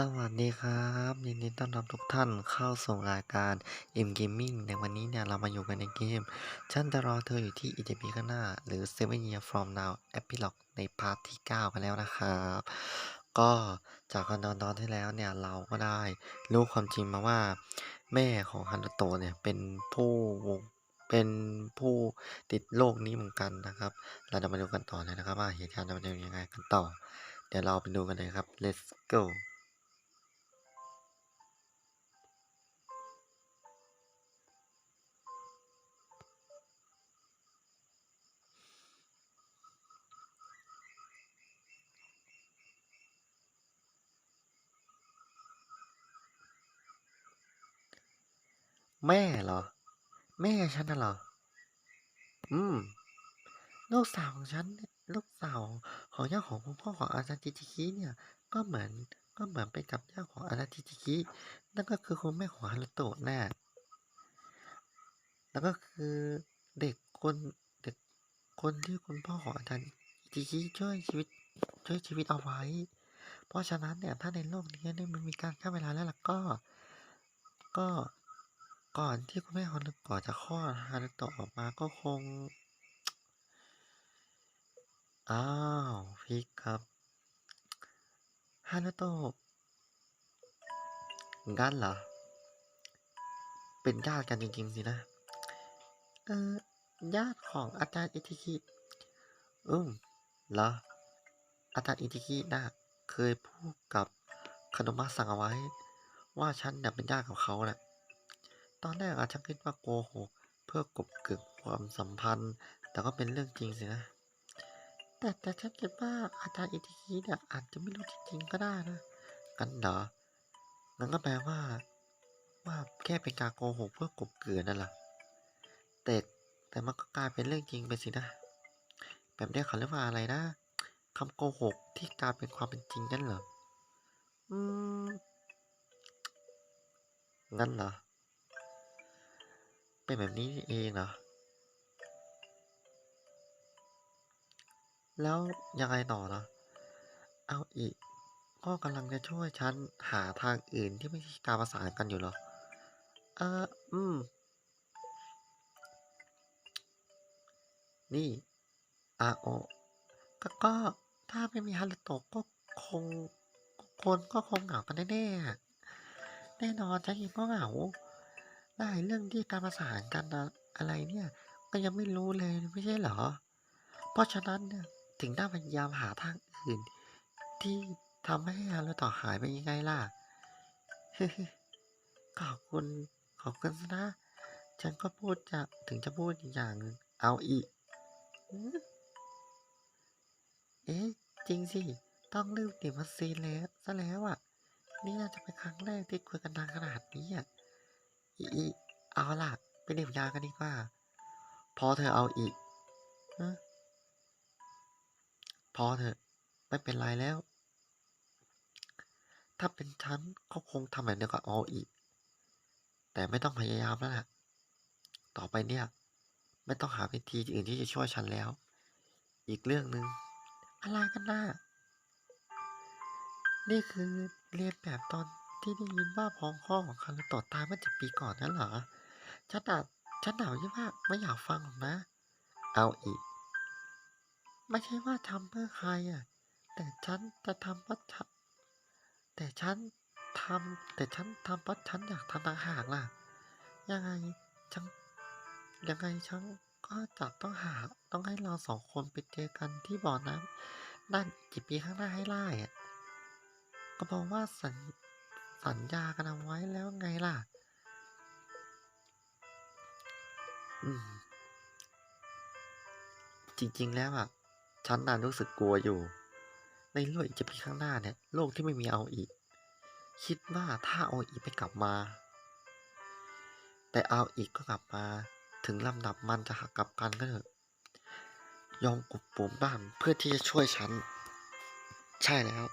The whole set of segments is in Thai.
สวัสดีครับยินดีต้อนรับทุกท่านเข้าสู่รายการ M Gaming ในวันนี้เนี่ยเรามาอยู่กันในเกม ฉันจะรอเธออยู่ที่ ETP ข้างหน้า หรือ Seven Year from Now Epilogue ในพาร์ทที่ 9 กันแล้วนะครับ ก็จากกันตอนตอนที่แล้วเนี่ยเราก็ได้รู้ความจริงมาว่า แม่ของฮันโตเนี่ยเป็นผู้เป็นผู้ติดโรคนี้เหมือนกันนะครับ เราจะมาดูกันต่อเลยนะครับว่าเหตุการณ์จะเป็นยังไงกันต่อ เดี๋ยวเราไปดูกันเลยครับ let's go แม่เหรอ แม่ฉันน่ะเหรอ อืม ลูกสาวของฉันเนี่ยลูกสาวของย่าของคุณพ่อของอาจารย์จิจิคิเนี่ย ก็เหมือนก็เหมือนไปกับย่าของอาจารย์จิจิคินั่นก็คือคุณแม่ของฮารุโตะแน่แล้วก็คือเด็กคนเด็กคนที่คุณพ่อของอาจารย์จิจิคิช่วยชีวิตช่วยชีวิตเอาไว้ เพราะฉะนั้นเนี่ยถ้าในโลกนี้เนี่ยมันมีการฆ่าเวลาแล้วล่ะก็ ก็ ก่อนที่คุณแม่ฮารุโตะจะคลอดฮารุโตะออกมาก็คง อ้าวพี่ครับฮารุโตะงั้นเหรอ เป็นญาติกันจริง ๆ สินะ เออญาติของอาจารย์อิทิคิอืมเหรอ อาจารย์อิทิคิน่ะเคยพูดกับคาโนมะสั่งเอาไว้ ว่าฉันเนี่ยเป็นญาติกับเขาแหละ ตอนแรกอาจจะคิดว่าโกหกเพื่อกบเกลื่อความสัมพันธ์ แต่ก็เป็นเรื่องจริงสินะ แต่แต่ฉันคิดว่าอาจารย์อิทิคิเนี่ยอาจจะไม่รู้จริงๆก็ได้นะกันเหรองั้นก็แปลว่า ว่าแค่เป็นการโกหกเพื่อกบเกลื่อนนั่นแหละแต่แต่มันก็กลายเป็นเรื่องจริงไปสินะ แบบนี้เขาเรียกว่าอะไรนะคำโกหกที่กลายเป็นความเป็นจริงนั่นเหรอ อืมงั้นเหรอ เป็นแบบนี้เองเหรอ แล้วยังไงต่อเหรอเอาอีก ก็กำลังจะช่วยฉันหาทางอื่นที่ไม่ใช่การประสานกันอยู่เหรอ เอออืม นี่อาโอก็ก็ถ้าไม่มีฮารุโตะก็คงคนก็คงเหงากันแน่ๆแน่นอนฉันเองก็เหงา หลายเรื่องที่การประสานกันอะไรเนี่ย ก็ยังไม่รู้เลยไม่ใช่เหรอ เพราะฉะนั้นเนี่ยถึงได้พยายามหาทางอื่น ที่ทำให้ฮารุโตะหายไปยังไงล่ะขอบคุณขอบคุณนะ ฉันก็พูดจะถึงจะพูดอีกอย่างเอาอีก เอ๊ะ จริงสิ ต้องรีบตรียมวัคซีนแล้วซะแล้วอะ นี่น่าจะเป็นครั้งแรกที่คุยกันนานขนาดนี้อะ อีอีเอาล่ะไปดื่มยากันดีกว่า พอเธอเอาอีกพอเถอะ ไม่เป็นไรแล้ว ถ้าเป็นฉันก็คงทำแบบเดียวกับเอาอีก แต่ไม่ต้องพยายามแล้วล่ะ ต่อไปเนี่ย ไม่ต้องหาวิธีอื่นที่จะช่วยฉันแล้ว อีกเรื่องหนึ่งอะไรกันน่ะนี่คือเรียนแบบตอน ที่ได้ยินว่าพ้องพ่อของคารุโตะตายเมื่อเจ็ดปีก่อนนั่นเหรอ ฉันอาจฉันหนาวยี่ว่าไม่อยากฟังหรอกนะ เอาอีก ไม่ใช่ว่าทำเพื่อใครอะ แต่ฉันจะทำเพราะฉันแต่ฉันทำแต่ฉันทำเพราะฉันอยากทำต่างหากล่ะ ยังไงฉันยังไงฉันก็จะต้องหาต้องให้เราสองคนไปเจอกันที่บ่อน้ำนั่นกี่ปีข้างหน้าให้ได้อะก็บอกว่าสัญ สัญญากันเอาไว้แล้วไงล่ะ อืม จริง ๆ แล้วอะฉันน่ะรู้สึกกลัวอยู่ ในโลกอีกจะปีข้างหน้าเนี่ย โลกที่ไม่มีเอาอีก คิดว่าถ้าเอาอีกไม่กลับมา แต่เอาอีกก็กลับมา ถึงลำดับมันจะหักกลับกันก็เถอะ ยอมกบปุ่มบ้างเพื่อที่จะช่วยฉัน ใช่แล้ว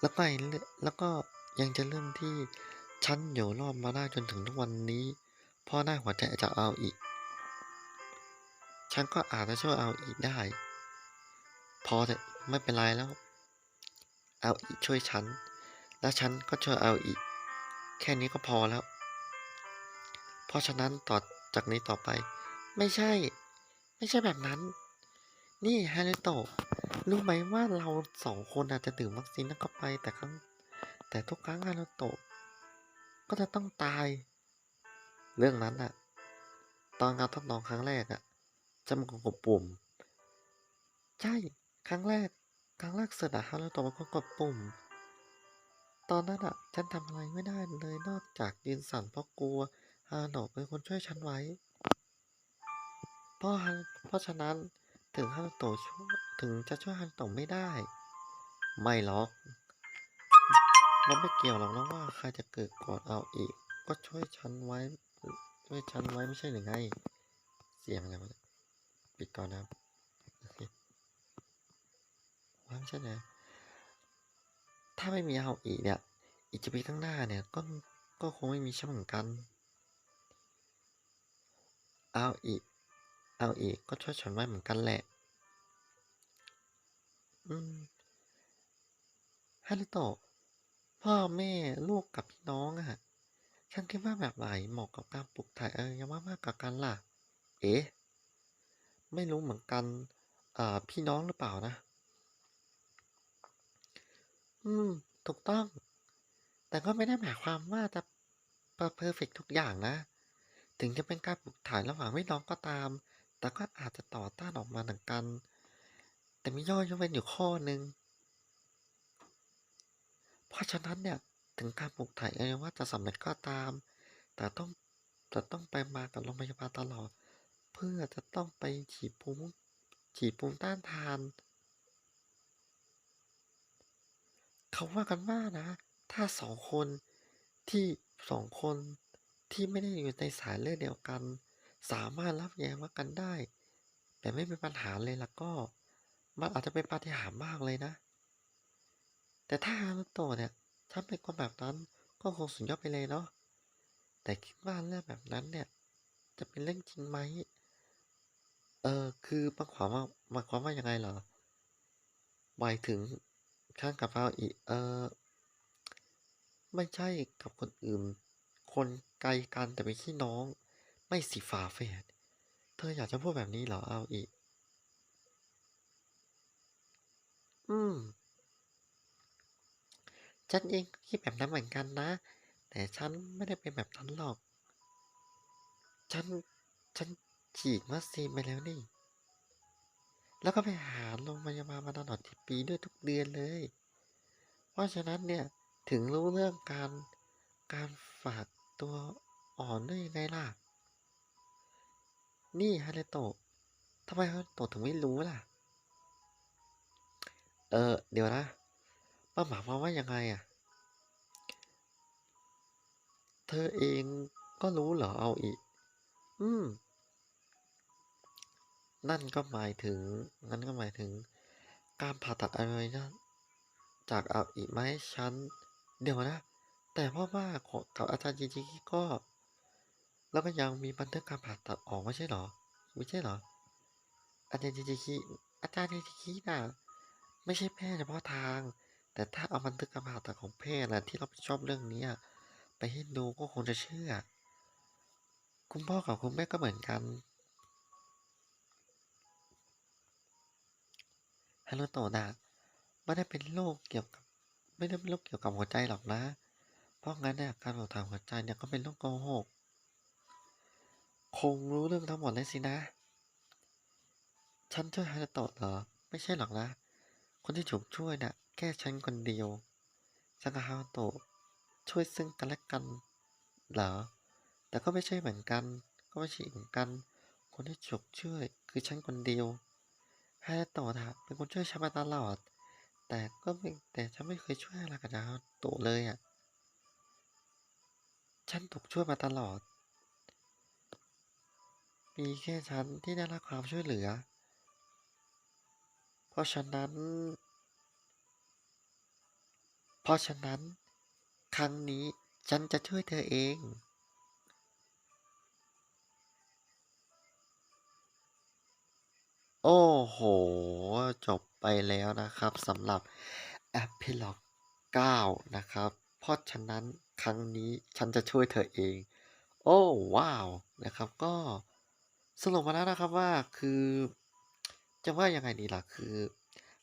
แล้วก็ไอ้เรื่องแล้วก็ ยังจะเรื่องที่ฉันอยู่รอดมาได้จนถึงทุกวันนี้เพราะได้หัวใจจากเอาอีก ฉันก็อาจจะช่วยเอาอีกได้ พอเถอะไม่เป็นไรแล้ว เอาอีกช่วยฉัน และฉันก็ช่วยเอาอีก แค่นี้ก็พอแล้ว เพราะฉะนั้นต่อจากนี้ต่อไป ไม่ใช่ ไม่ใช่แบบนั้น นี่ฮารุโตะรู้ไหมว่าเราสองคนอาจจะดื่มวัคซีนนั้นเข้าไปแต่ครั้ง แต่ทุกครั้งฮารุโตะก็จะต้องตาย เรื่องนั้นอะตอนการทดลองครั้งแรกอะจะมันกดปุ่ม ใช่ ครั้งแรก ครั้งแรกเสุดอะฮารุโตะมันก็กดปุ่ม ตอนนั้นอะฉันทำอะไรไม่ได้เลยนอกจากยืนสั่นเพราะกลัวฮารุโตะเป็นคนช่วยฉันไว้เพราะฮาเพราะฉะนั้นถึงฮารุโตะช่วยถึงจะช่วยฮารุโตะไม่ได้ ไม่หรอก มันไม่เกี่ยวหรอกนะว่าใครจะเกิดก่อนเอาอีก ก็ช่วยฉันไว้ ช่วยฉันไว้ไม่ใช่หรือไง เสียงอะไรปิดก่อนนะครับโอเคว่าไม่ใช่นะถ้าไม่มีเอาอีกเนี่ย อีกจะปีข้างหน้าเนี่ยก็ก็คงไม่มีฉันเหมือนกัน เอาอีก เอาอีกก็ช่วยฉันไว้เหมือนกันแหละ อืมฮารุโตะ พ่อแม่ลูกกับพี่น้องอะฉันคิดว่าแบบไหนเหมาะกับการปลูกถ่ายอวัยวะมากกว่ากันล่ะ เอ๊ะ ไม่รู้เหมือนกันอ่าพี่น้องหรือเปล่านะ อืม ถูกต้อง แต่ก็ไม่ได้หมายความว่าจะเพอร์เฟกทุกอย่างนะ ถึงจะเป็นการปลูกถ่ายระหว่างพี่น้องก็ตาม แต่ก็อาจจะต่อต้านออกมาเหมือนกัน แต่มีย่อยยกเว้นอยู่ข้อหนึ่ง เพราะฉะนั้นเนี่ยถึงการปลูกถ่ายอวัยวะจะสำเร็จก็ตาม แต่ต้องแต่ต้องไปมากับโรงพยาบาลตลอด เพื่อจะต้องไปฉีดภูมิฉีดภูมิต้านทาน เขาว่ากันว่านะ ถ้าสองคนที่สองคนที่ไม่ได้อยู่ในสายเลือดเดียวกัน สามารถรับแย้งว่ากันได้ แต่ไม่มีปัญหาเลยล่ะก็ มันอาจจะเป็นปาฏิหาริย์มากเลยนะ แต่ถ้าฮารุโตะเนี่ยถ้าเป็นคนแบบนั้นก็คงสุดยอดไปเลยเนาะแต่คิดว่าเรื่องแบบนั้นเนี่ย จะเป็นเรื่องจริงไหมเออคือมาความว่ามาความว่ายังไงเหรอหมายถึงข้างกับเราอีกเออไม่ใช่กับคนอื่น คนไกลกันแต่เป็นพี่น้อง ไม่สิฝาแฝดเธออยากจะพูดแบบนี้เหรอเอาอีกอืม ฉันเองคิดแบบนั้นเหมือนกันนะ แต่ฉันไม่ได้เป็นแบบนั้นหรอก ฉัน ฉันฉีดวัคซีนไปแล้วนี่ แล้วก็ไปหาโรงพยาบาลมาตลอดที่ปีด้วยทุกเดือนเลย เพราะฉะนั้นเนี่ยถึงรู้เรื่องการการฝากตัวอ่อนได้ยังไงล่ะ นี่ฮารุโตะทำไมฮารุโตะถึงไม่รู้ล่ะ เออเดี๋ยวนะ มันหมายความว่ายังไงอะ เธอเองก็รู้เหรอเอาอีก อืม นั่นก็หมายถึง นั่นก็หมายถึง การผ่าตัดอะไรนะจากเอาอีกไหมฉัน เดี๋ยวนะ แต่พราะว่าของกับอาจารย์จริงๆก็ แล้วก็ยังมีบันทึกการผ่าตัดออกไม่ใช่เหรอ ไม่ใช่เหรอ อาจารย์จริงๆอาจารย์จริงๆน่ะ ไม่ใช่แพทย์เฉพาะทาง แต่ถ้าเอาบันทึกการผ่าตัดของแพทย์นะที่รับผิดชอบเรื่องนี้ไปให้ดูก็คงจะเชื่อ คุณพ่อกับคุณแม่ก็เหมือนกันฮารุโตะนะไม่ได้เป็นโรคเกี่ยวกับ ไม่ได้เป็นโรคเกี่ยวกับหัวใจหรอกนะ เพราะงั้นเนี่ยการผ่าตัดหัวใจเนี่ยก็เป็นโรคโกหกคงรู้เรื่องทั้งหมดเลยสินะ ฉันช่วยฮารุโตะเหรอ ไม่ใช่หรอกนะ คนที่ถูกช่วยน่ะ ค่ฉันคนเดียวฉันกับฮาโตะช่วยซึ่งกันและกันเหรอ แต่ก็ไม่ใช่เหมือนกัน ก็ไม่ใช่เหมือนกัน คนที่ถูกช่วยคือฉันคนเดียวฮาโตะน่ะเป็นคนช่วยฉันมาตลอด แต่ก็ไม่แต่ฉันไม่เคยช่วยอะไรกับฮาโตะเลยอะ ฉันถูกช่วยมาตลอด มีแค่ฉันที่ได้รับความช่วยเหลือ เพราะฉะนั้น เพราะฉะนั้น ครั้งนี้ฉันจะช่วยเธอเอง โอ้โห จบไปแล้วนะครับสำหรับ Epilogue 9นะครับ เพราะฉะนั้นครั้งนี้ฉันจะช่วยเธอเอง โอ้ว้าวนะครับก็สรุปมาแล้วนะครับว่าคือจะว่ายังไงดีล่ะคือ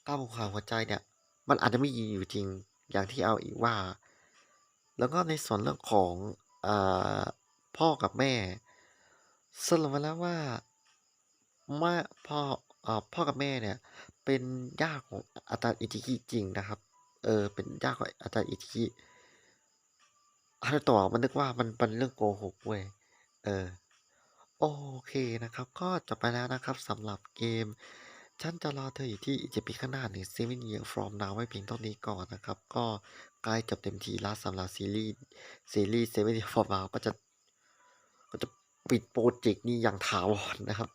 การผูกขาดหัวใจเนี่ย มันอาจจะไม่มีอยู่จริง อย่างที่เอาอีกว่า แล้วก็ในส่วนเรื่องของอพ่อกับแม่สรุปมาแล้วว่าแม่พ่ออพ่อกับแม่เนี่ย เป็นญาติของอาจารย์อิจิคิจริงนะครับ เออ เป็นญาติของอาจารย์อิจิคิฮารุโตะมันนึกว่ามันเป็นเรื่องโกหกเว้ย เออ โอเคนะครับ ก็จบไปแล้วนะครับสำหรับเกม ฉันจะรอเธออยู่ที่อีก7ปีข้างหน้าหรือ7 years from now ไว้เพียงเท่านี้ก่อนนะครับ ก็ใกล้จบเต็มทีแล้วสำหรับซีรีส์ซีรีส์7 years from now ก็จะก็จะปิดพรเจกต์นี้อย่างถาวรนะครับ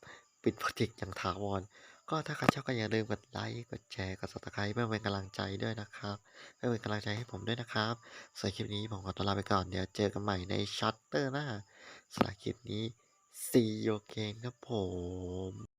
ปิดพรเจกต์อย่างถาวร ก็ถ้าใครชอบก็อย่าลืมกดไลค์กดแชร์กด Subscribe เพื่อเป็นกำลังใจด้วยนะครับเพื่อเป็นกำลังใจให้ผมด้วยนะครับสำหรับคลิปนี้ผมขอตัวลาไปก่อนเดี๋ยวเจอกันใหม่ใน Shutter หน้าสำหรับคลิปนี้ See you again ครับผม